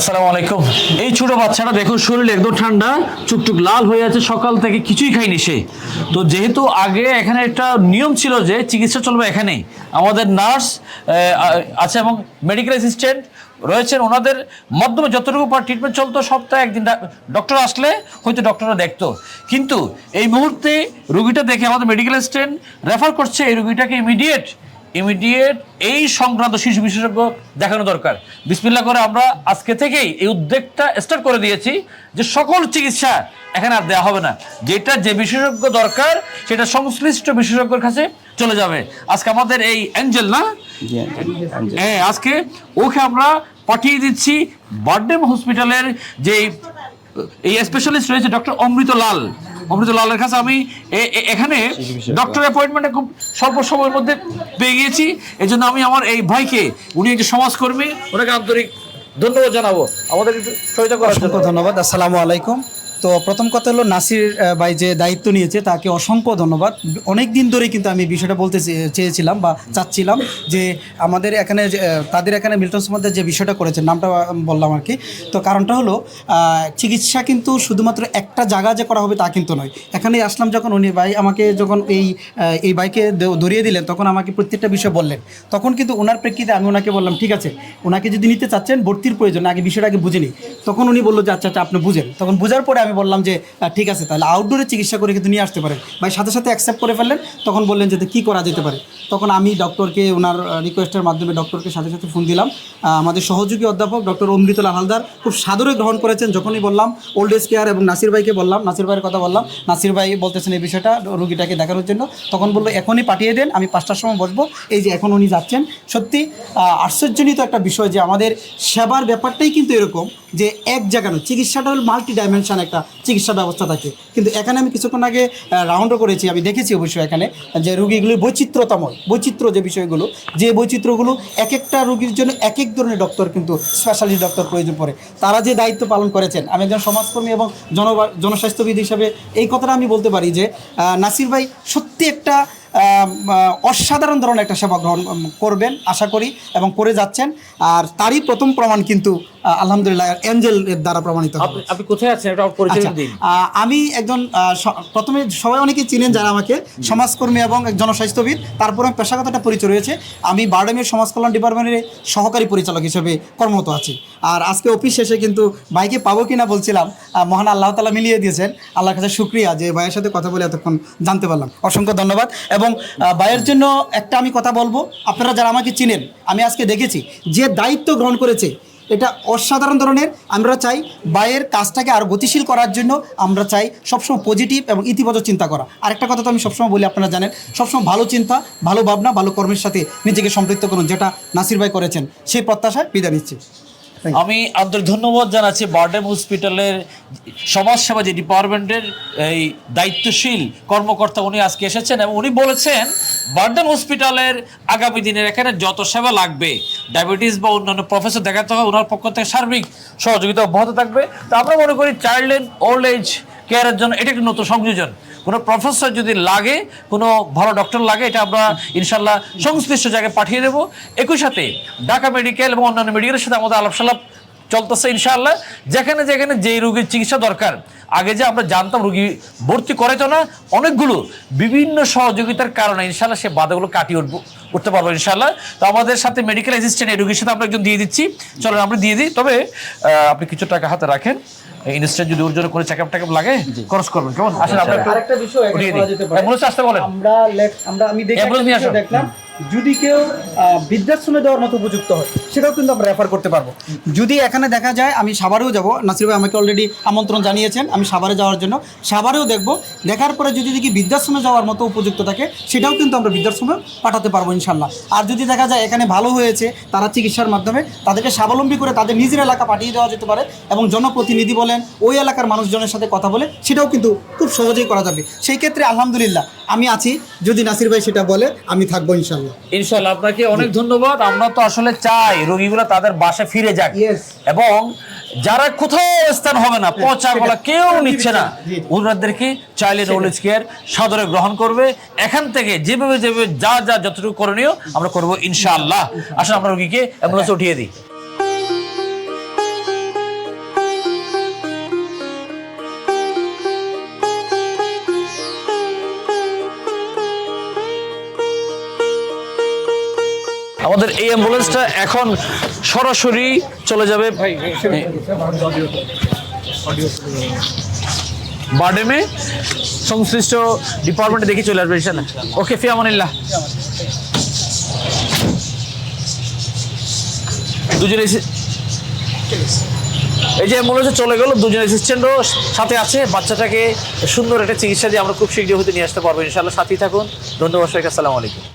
আসসালামু আলাইকুম। এই ছোট বাচ্চাটা দেখুন, শরীর একদম ঠান্ডা চুকটুক লাল হয়ে আছে, সকাল থেকে কিছুই খায়নি সে। তো যেহেতু আগে এখানে একটা নিয়ম ছিল যে চিকিৎসা চলবে এখানেই, আমাদের নার্স আছে এবং মেডিকেল অ্যাসিস্ট্যান্ট রয়েছেন, ওনাদের মাধ্যমে যতটুকু পার ট্রিটমেন্ট চলতো, সপ্তাহে একদিন ডক্টর আসলে হয়তো ডক্টররা দেখতো। কিন্তু এই মুহূর্তে রুগীটা দেখে আমাদের মেডিকেল অ্যাসিস্ট্যান্ট রেফার করছে, এই রুগীটাকে ইমিডিয়েট ইমিডিয়েট এই সংক্রান্ত শিশু বিশেষজ্ঞ দেখানো দরকার। বিসমিল্লা করে আমরা আজকে থেকেই এই উদ্যোগটা স্টার্ট করে দিয়েছি যে সকল চিকিৎসা এখানে আর দেওয়া হবে না। যেটা যে বিশেষজ্ঞ দরকার সেটা সংশ্লিষ্ট বিশেষজ্ঞের কাছে চলে যাবে। আজকে আমাদের এই অ্যাঞ্জেল না? হ্যাঁ আজকে ওকে আমরা পাঠিয়ে দিচ্ছি বার্ডেম হসপিটালের যে এই স্পেশালিস্ট রয়েছে ডক্টর অমৃত লাল। অমৃত লালের কাছে আমি এখানে ডক্টর অ্যাপয়েন্টমেন্টটা খুব স্বল্প সময়ের মধ্যে পেয়ে গিয়েছি। এই জন্য আমি আমার এই ভাইকে উনি একজন সমাজকর্মী ওনাকে আন্তরিক ধন্যবাদ জানাব। আমাদের একটু সহায়তা করার জন্য। ধন্যবাদ। আসসালামু আলাইকুম। তো প্রথম কথা হলো নাসির ভাই যে দায়িত্ব নিয়েছে, তাকে অসংখ্য ধন্যবাদ। অনেক দিন ধরেই কিন্তু আমি বিষয়টা বলতে চেয়েছিলাম বা চাচ্ছিলাম যে আমাদের এখানে তাদের এখানে মিল্টনস মধ্যে যে বিষয়টা করেছে নামটা বললাম আর কি। তো কারণটা হলো চিকিৎসা কিন্তু শুধুমাত্র একটা জায়গা যে করা হবে তা কিন্তু নয়। এখানে আসলাম যখন উনি ভাই আমাকে যখন এই এই বাইকে ধরিয়ে দিলেন, তখন আমাকে প্রত্যেকটা বিষয় বললেন। তখন কিন্তু ওনার প্রেক্ষিতে আমি ওনাকে বললাম, ঠিক আছে ওনাকে যদি নিতে চাচ্ছেন, ভর্তির প্রয়োজন, আগে বিষয়টা আগে বুঝে তখন উনি বলল যে আচ্ছা আচ্ছা আপনি বুঝেন। তখন বোঝার পরে আমি বললাম যে ঠিক আছে, তাহলে আউটডোরে চিকিৎসা করে কিন্তু নিয়ে আসতে পারেন। ভাই, সাথে সাথে অ্যাকসেপ্ট করে ফেললেন, তখন বললেন যে কী করা যেতে পারে? তখন আমি ডক্টরকে ওনার রিকোয়েস্টের মাধ্যমে ডক্টরকে সাথে সাথে ফোন দিলাম। আমাদের সহযোগী অধ্যাপক ডক্টর অমৃতলা হালদার খুব সাদরে গ্রহণ করেছেন, যখনই বললাম ওল্ড এজ কেয়ার এবং নাসির ভাইকে বললাম, নাসির ভাইয়ের কথা বললাম, নাসির ভাই বলতেছেন এই বিষয়টা রুগীটাকে দেখানোর জন্য। তখন বলল, এখনই পাঠিয়ে দেন, আমি পাঁচটার সময় বসবো। এই যে, এখন উনি যাচ্ছেন। সত্যি আশ্চর্যজনিত একটা বিষয় যে, আমাদের সেবার ব্যাপারটাই কিন্তু এরকম যে, এক জায়গা নয়, চিকিৎসাটা হল মাল্টি ডাইমেনশন একটা চিকিৎসা ব্যবস্থা থাকে। কিন্তু এখানে আমি কিছুক্ষণ আগে রাউন্ডও করেছি, আমি দেখেছি অবশ্যই এখানে, যে রুগীগুলির বৈচিত্র্যতাময়, বৈচিত্র্য যে বিষয়গুলো, যে বৈচিত্র্যগুলো এক একটা রুগীর জন্য এক এক ধরনের ডক্টর কিন্তু স্পেশালিস্ট ডক্টর প্রয়োজন পড়ে। তারা যে দায়িত্ব পালন করেছেন, আমি একজন সমাজকর্মী এবং জন, জনস্বাস্থ্যবিদ হিসাবে এই কথাটা আমি বলতে পারি যে নাসির ভাই সত্যি একটা অসাধারণ ধরনের একটা সেবা গ্রহণ করবেন, আশা করি, এবং করে যাচ্ছেন। আর তারই প্রথম প্রমাণ কিন্তু আলহামদুলিল্লাহ এঞ্জেল দ্বারা প্রমাণিত আপনি কোথায় আছেন? এটা পরিচয় আচ্ছা, দিন। আমি একজন প্রথমে সবাই অনেকেই চিনেন যারা আমাকে সমাজকর্মী এবং জনস্বাস্থ্যবিদ। তারপরে পেশাগত একটা পরিচয় রয়েছে। আমি বারডেমের সমাজ কল্যাণ ডিপার্টমেন্টের সহকারী পরিচালক হিসেবে কর্মরত আছি। আর আজকে অফিস শেষে কিন্তু ভাইকে পাবো কিনা বলছিলাম মহান আল্লাহ তালা মিলিয়ে দিয়েছেন। আল্লাহর কাছে শুক্রিয়া যে ভাইয়ের সাথে কথা বলে এতক্ষণ জানতে পারলাম। অসংখ্য ধন্যবাদ। এবং ভাইয়ের জন্য একটা আমি কথা বলব। আপনারা যারা আমাকে চিনেন আমি আজকে দেখেছি যে দায়িত্ব গ্রহণ করেছে এটা অসাধারণ ধরনের। আমরা চাই বায়ের কাজটাকে আরও গতিশীল করার জন্য আমরা চাই সবসময় পজিটিভ এবং ইতিবাচক চিন্তা করা। আরেকটা কথা তো আমি সবসময় বলি, আপনারা জানেন, সবসময় ভালো চিন্তা, ভালো ভাবনা, ভালো কর্মের সাথে নিজেকে সম্পৃক্ত করুন, যেটা নাসির ভাই করেছেন। সেই প্রত্যাশায় বিদায় নিচ্ছি. আমি আন্তরিক ধন্যবাদ জানাচ্ছি বার্ডেম হসপিটালের সমাজসেবা যে ডিপার্টমেন্টের এই দায়িত্বশীল কর্মকর্তা উনি আজকে এসেছেন এবং উনি বলেছেন, বার্ডেম হসপিটালের আগামী দিনের এখানে যত সেবা লাগবে, ডায়াবেটিস বা অন্যান্য প্রফেসর দেখাতে হয় ওনার পক্ষ থেকে সার্বিক সহযোগিতা অব্যাহত থাকবে। তো আমরা মনে করি চাইল্ড এন্ড ওল্ড এজ কেয়ারের জন্য এটা একটি নতুন সংযোজন। কোনো প্রফেসর যদি লাগে, কোনো ভালো ডক্টর লাগে, এটা আমরা ইনশাল্লাহ সংশ্লিষ্ট জায়গায় পাঠিয়ে দেবো। একই সাথে ঢাকা মেডিকেল এবং অন্যান্য মেডিকেলের সাথে আমাদের আলাপ সালাপ চলতেছে ইনশাআল্লাহ। যেখানে যেখানে যেই রোগীর চিকিৎসা দরকার, আগে যে আমরা জানতাম রুগী ভর্তি করে তো না, অনেকগুলো বিভিন্ন সহযোগিতার কারণে ইনশাআল্লাহ সে বাধাগুলো কাটিয়ে উঠবো, উঠতে পারব ইনশাআল্লাহ। তো আমাদের সাথে মেডিকেল অ্যাসিস্ট্যান্ট এই রোগীর সাথে আমরা একজন দিয়ে দিচ্ছি। চলো আমরা দিয়ে দিই। তবে আপনি কিছু টাকা হাতে রাখেন। ইনস্ট্যান্ট যদি ওর জন্য টেকআপ লাগে খরচ করবেন কেমন? আসেন আপনার একটু আরেকটা বিষয় বলা যেতে পারে। অ্যাম্বুলেন্স আসতে বলেন। আমরা আমরা আমি। দেখলাম। যদি কেউ বৃদ্ধাশ্রমে দেওয়ার মতো উপযুক্ত হয়, সেটাও কিন্তু আমরা রেফার করতে পারব। যদি এখানে দেখা যায়, আমি সাভারেও যাব, নাসির ভাই আমাকে অলরেডি আমন্ত্রণ জানিয়েছেন, আমি সাভারে যাওয়ার জন্য। সাভারেও দেখব, দেখার পরে যদি দেখি বৃদ্ধাশ্রমে যাওয়ার মতো উপযুক্ত থাকে, সেটাও কিন্তু আমরা বৃদ্ধাশ্রমে পাঠাতে পারব ইনশাল্লাহ আর যদি দেখা যায়, এখানে ভালো হয়েছে, তারা চিকিৎসার মাধ্যমে, তাদেরকে স্বাবলম্বী করে তাদের নিজের এলাকা পাঠিয়ে দেওয়া যেতে পারে, এবং জনপ্রতিনিধি বলেন, ওই এলাকার মানুষজনের সাথে কথা বলে, সেটাও কিন্তু খুব সহজেই করা যাবে। সেই ক্ষেত্রে আলহামদুলিল্লাহ, আমি আছি। যদি নাসির ভাই সেটা বলে, আমি থাকব ইনশাল্লাহ ইনশাল্লাহ আপনাকে অনেক ধন্যবাদ। আমরা তো আসলে চাই রোগীগুলো তাদের ফিরে যাক। এবং যারা কোথাও স্থান হবে না পচা গলা কেউ নিচ্ছে না। ওনাদেরকে চাইলে নলেজ কেয়ার সাদরে গ্রহণ করবে। এখান থেকে যেভাবে যেভাবে যা যা যতটুকু করণীয় আমরা করব ইনশাআল্লাহ। আসলে আমরা রোগীকে অ্যাম্বুলেন্স উঠিয়ে দিই। আমাদের এই অ্যাম্বুলেন্সটা এখন সরাসরি চলে যাবে। বার্ডেমে সংশ্লিষ্ট ডিপার্টমেন্টে দেখে চলে আসবে ইনশাল্লাহ ওকে, ফিয়ামানিল্লাহ। দুজন এই যে অ্যাম্বুলেন্সে চলে গেল, দুজন অ্যাসিস্ট্যান্টও সাথে আছে। বাচ্চাটাকে সুন্দর একটা চিকিৎসা দিয়ে আমরা খুব শীঘ্রই হতে নিয়ে আসতে পারব ইনশাল্লাহ সাথেই থাকুন। ধন্যবাদ, সবাইকে। আসসালামু আলাইকুম।